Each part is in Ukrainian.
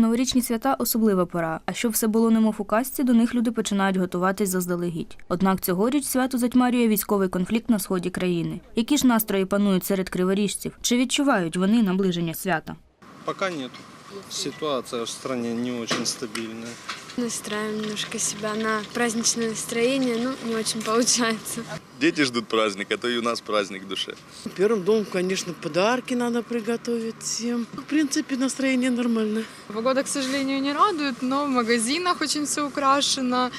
Новорічні свята особлива пора. А щоб все було немов у казці, до них люди починають готуватись заздалегідь. Однак цьогоріч свято затьмарює військовий конфлікт на сході країни. Які ж настрої панують серед криворіжців? Чи відчувають вони наближення свята? Пока нет. Ситуация в стране не очень стабильная. Настраиваем немножко себя на праздничное настроение, ну, не очень получается. Дети ждут праздника, то и у нас праздник в душе. Первым домом, конечно, подарки надо приготовить всем. В принципе, настроение нормальное. Погода, к сожалению, не радует, но в магазинах очень все украшено.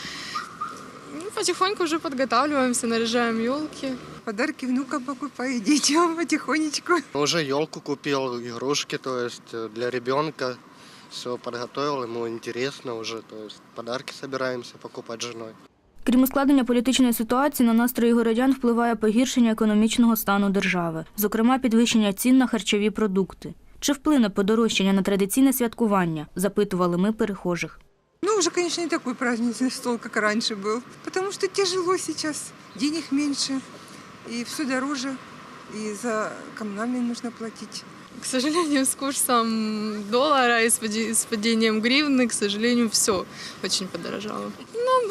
Ну, потихоньку уже подготавливаемся, наряжаем елки. Подарки внукам покупаю, детям потихонечку. Уже елку купил, игрушки, то есть э, для ребенка. Все подготовил, ему интересно уже, то есть подарки собираемся покупать с женой. Крім ускладнення політичної ситуації, на настрої городян впливає погіршення економічного стану держави, зокрема підвищення цін на харчові продукти. Чи вплине подорожчання на традиційне святкування? запитували ми перехожих. Ну, уже, конечно, не такой праздничный стол, как раньше был. Потому что тяжело сейчас, денег меньше, и все дороже, и за коммунальные нужно платить. К сожалению, с курсом доллара и с пади- с падением гривны, к сожалению, все очень подорожало.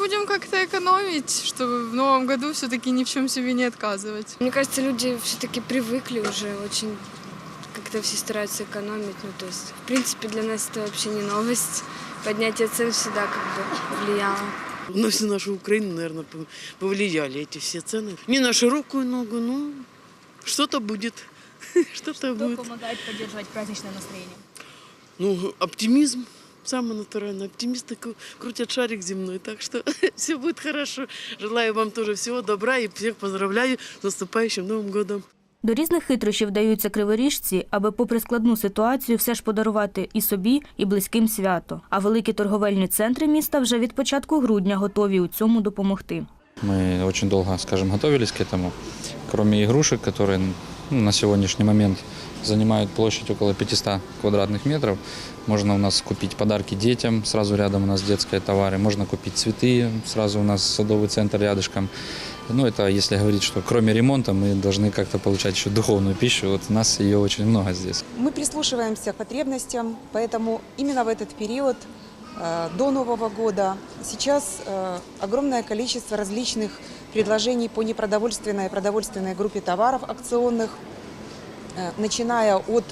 Ну, будем как-то экономить, чтобы в новом году все-таки ни в чем себе не отказывать. Мне кажется, люди все-таки привыкли уже очень как-то все стараются экономить. Ну, то есть, в принципе, для нас это вообще не новость. Поднятие цен всегда как бы влияло. На всю нашу Украину, наверное, повлияли эти все цены. Не на широкую ногу, но что-то будет. Что-то будет. допомагає підтримувати праздничне настроєння? Ну, оптимизм. Самое натуральное. Оптимисты кру- крутят шарик земной, так что все будет хорошо. Желаю вам тоже всего добра и всех поздравляю с наступающим Новым годом. До різних хитрощів вдаються криворіжці, аби, попри складну ситуацію, все ж подарувати і собі, і близьким свято. А великі торговельні центри міста вже від початку грудня готові у цьому допомогти. Мы очень долго, скажем, готовились к этому. Кроме игрушек, которые ну, на сегодняшний момент занимают площадь около 500 квадратных метров, можно у нас купить подарки детям, сразу рядом у нас детские товары, можно купить цветы, сразу у нас садовый центр рядышком. Ну, это если говорить, что кроме ремонта мы должны как-то получать еще духовную пищу, вот у нас ее очень много здесь. Мы прислушиваемся к потребностям, поэтому именно в этот период э, до Нового года сейчас э, огромное количество различных предложений по непродовольственной и продовольственной группе товаров акционных, э, начиная от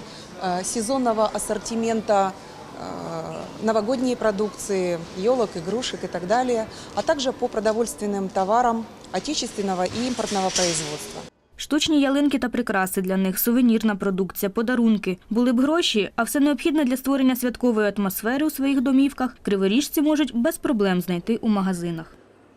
э, сезонного ассортимента э, новогодней продукции, елок, игрушек и так далее, а также по продовольственным товарам отечественного и импортного производства. Штучні ялинки та прикраси для них, сувенірна продукція, подарунки. Були б гроші, а все необхідне для створення святкової атмосфери у своїх домівках криворіжці можуть без проблем знайти у магазинах.